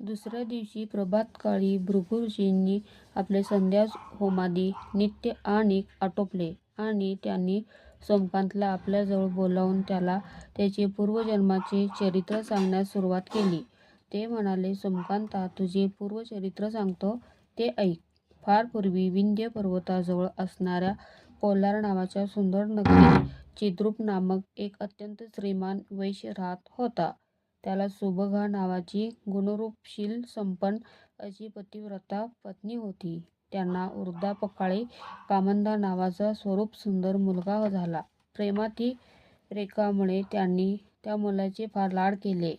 दुसऱ्या दिवशी प्रभातकाळी भृगु ऋषींनी आपले संध्या होमादी नित्य आणि आटोपले आणि त्यांनी सोमकांतला आपल्याजवळ बोलावून त्याला त्याचे पूर्वजन्माचे चरित्र सांगण्यास सुरुवात केली. ते म्हणाले, "सोमकांता, तुझे पूर्वचरित्र सांगतो, ते ऐक. फार पूर्वी विंध्य पर्वताजवळ असणाऱ्या कोलार नावाच्या सुंदर नगरीत चिद्रूप नामक एक अत्यंत श्रीमान वैश्य राहत होता. त्याला सुभगा नावाची गुणरूपशील संपन्न अशी पतिव्रता पत्नी होती. त्यांना वृद्धापकाळी कामंदा नावाचा स्वरूप सुंदर मुलगा झाला. प्रेमाती रेखामुळे त्यांनी त्या मुलाचे फार लाड केले.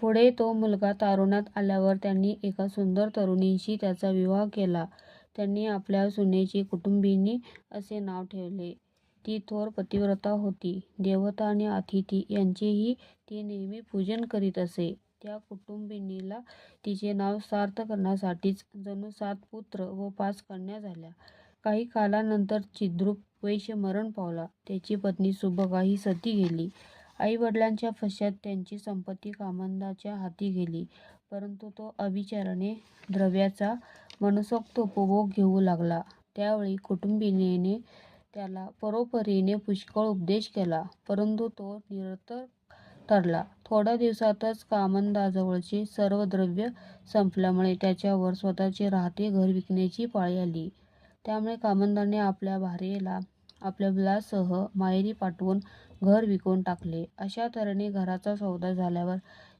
पुढे तो मुलगा तारुण्यात आल्यावर त्यांनी एका सुंदर तरुणीशी त्याचा विवाह केला. त्यांनी आपल्या सुनेची कुटुंबिनी असे नाव ठेवले. ती थोर पतिव्रता होती. देवता आणि अतिथी यांचेही ती नेहमी पूजन करीत असे. त्या कुटुंबिनीला तिचे नाव सार्थ करण्यासाठीच जणू सात पुत्र व पाच कन्या झाल्या. काही कालानंतर चिद्रूप वैश्य मरण पावला. त्याची पत्नी सुभगा ही सती गेली. आई-वडिलांच्या त्यांची संपत्ती कामंदाच्या हाती गेली. परंतु तो अविचाराने द्रव्याचा मनसोक्त उपभोग घेऊ लागला. त्यावेळी कुटुंबिनीने त्याला परोपरीने पुष्कळ उपदेश केला, परंतु तो निरर्थक ठरला. थोड्या दिवसातच कामंदाजवळचे सर्व द्रव्य संपल्यामुळे त्याच्यावर स्वतःचे राहते घर विकण्याची पाळी आली. त्यामुळे कामंदाने आपल्या भार्येला आपल्या मुलासह माहेरी पाठवून घर विकून टाकले. अशा तऱ्हेने घराचा सौदा झाल्यावर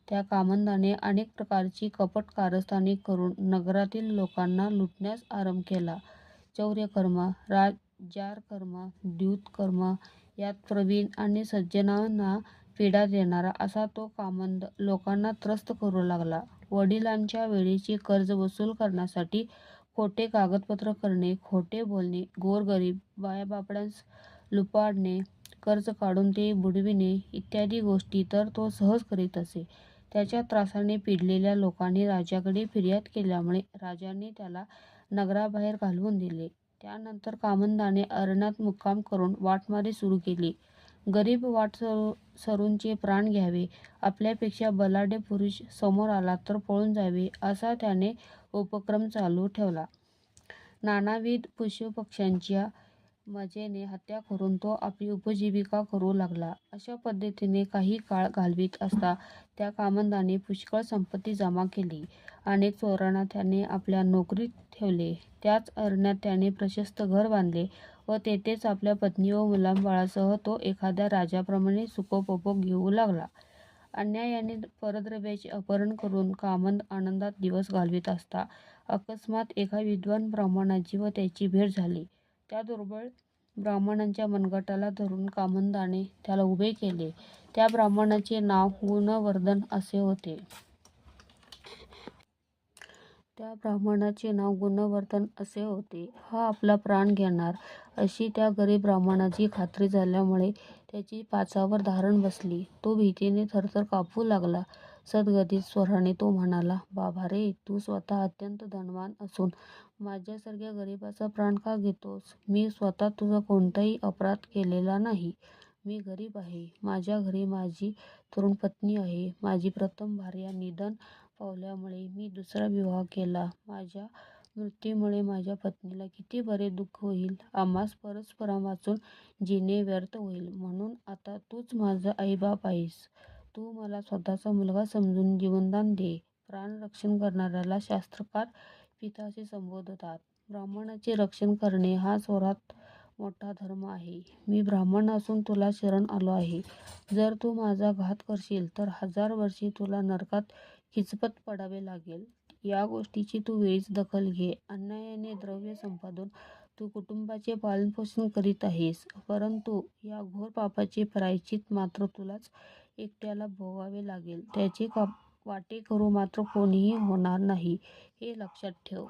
त्या कामंदाने अनेक प्रकारची कपट कारस्थाने करून नगरातील लोकांना लुटण्यास आरंभ केला. चौर्यकर्म, जार कर्म द्यूत कर्म यात प्रवीण आणि सज्जनांना पीडा देणारा असा तो कामंद लोकांना त्रस्त करू लागला. वडिलांच्या वेळेची कर्ज वसूल करण्यासाठी खोटे कागदपत्र करणे, खोटे बोलणे, गोरगरीब बायाबापड्यांस लुपाडणे कर्ज काढून ते बुडविणे इत्यादी गोष्टी तर तो सहज करीत असे. त्याच्या त्रासाने पिडलेल्या लोकांनी राजाकडे फिर्याद केल्यामुळे राजाने त्याला नगराबाहेर घालवून दिले. त्यानंतर कामंदाने अरण्यात मुक्काम करून वाटमारी सुरू केली. गरीब वाट सरूंचे प्राण घ्यावे, आपल्यापेक्षा बलाढ्य पुरुष समोर आला तर पळून जावे असा त्याने उपक्रम चालू ठेवला. नानाविध पशुपक्ष्यांच्या मजेने हत्या करून तो आपली उपजीविका करू लागला. अशा पद्धतीने काही काळ घालवीत असता त्या कामंदाने पुष्कळ संपत्ती जमा केली. अनेक चोरांना त्याने आपल्या नोकरीत ठेवले. त्याच अरण्यात त्याने प्रशस्त घर बांधले व तेथेच आपल्या पत्नी व मुलांबाळासह तो एखाद्या राजाप्रमाणे सुखोपभोग घेऊ लागला. अन्यायाने परद्रव्याचे अपहरण करून कामंद आनंदात दिवस घालवीत असता अकस्मात एका विद्वान ब्राह्मणाची व त्याची भेट झाली. त्या दुर्बळ ब्राह्मणांच्या मनगटाला धरून कामंदाने त्याला उभे केले. त्या ब्राह्मणाचे नाव गुणवर्धन असे होते. त्या ब्राह्मणाचे नाव गुणवर्धन असे होते. हा आपला प्राण घेणार अशी त्या गरीब ब्राह्मणाची खात्री झाल्यामुळे त्याची पाचावर धारण बसली. तो भीतीने थरथर कापू लागला. सद्गदित स्वराने तो म्हणाला, "बाबा रे, तू स्वतः अत्यंत धनवान असून माझ्यासारख्या गरीबाचा प्राण का घेतोस? मी स्वतः तुझा कोणताही अपराध केलेला नाही. मी गरीब आहे. माझ्या घरी माझी तरुण पत्नी आहे. माझी प्रथम भार्या निधन पावल्यामुळे मी दुसरा विवाह केला. माझ्या मृत्यूमुळे माझ्या पत्नीला किती बरे दुःख होईल. आम्हास परस्परांवाचून जिणे व्यर्थ होईल. म्हणून आता तूच माझा आईबाप आहेस. तू मला स्वतःचा मुलगा समजून जीवनदान दे." प्राणरक्षण करणाऱ्याला शास्त्रकार पिता असे संबोधतात. ब्राह्मणाचे रक्षण करणे हा सर्वात मोठा धर्म आहे. मी ब्राह्मण असून तुला शरण आलो आहे. जर तू माझा घात करशील तर हजार वर्षे तुला नरकात खितपत पडावे लागेल. या गोष्टीची तू वेळीच दखल घे. अन्यायाने द्रव्य संपादून तू कुटुंबाचे पालनपोषण करीत आहेस, परंतु या घोर पापाचे प्रायचित मात्र तुलाच एकट्याला भोगावे लागेल. त्याचे वाटे करू मात्र कोणीही होणार नाही, हे लक्षात ठेव.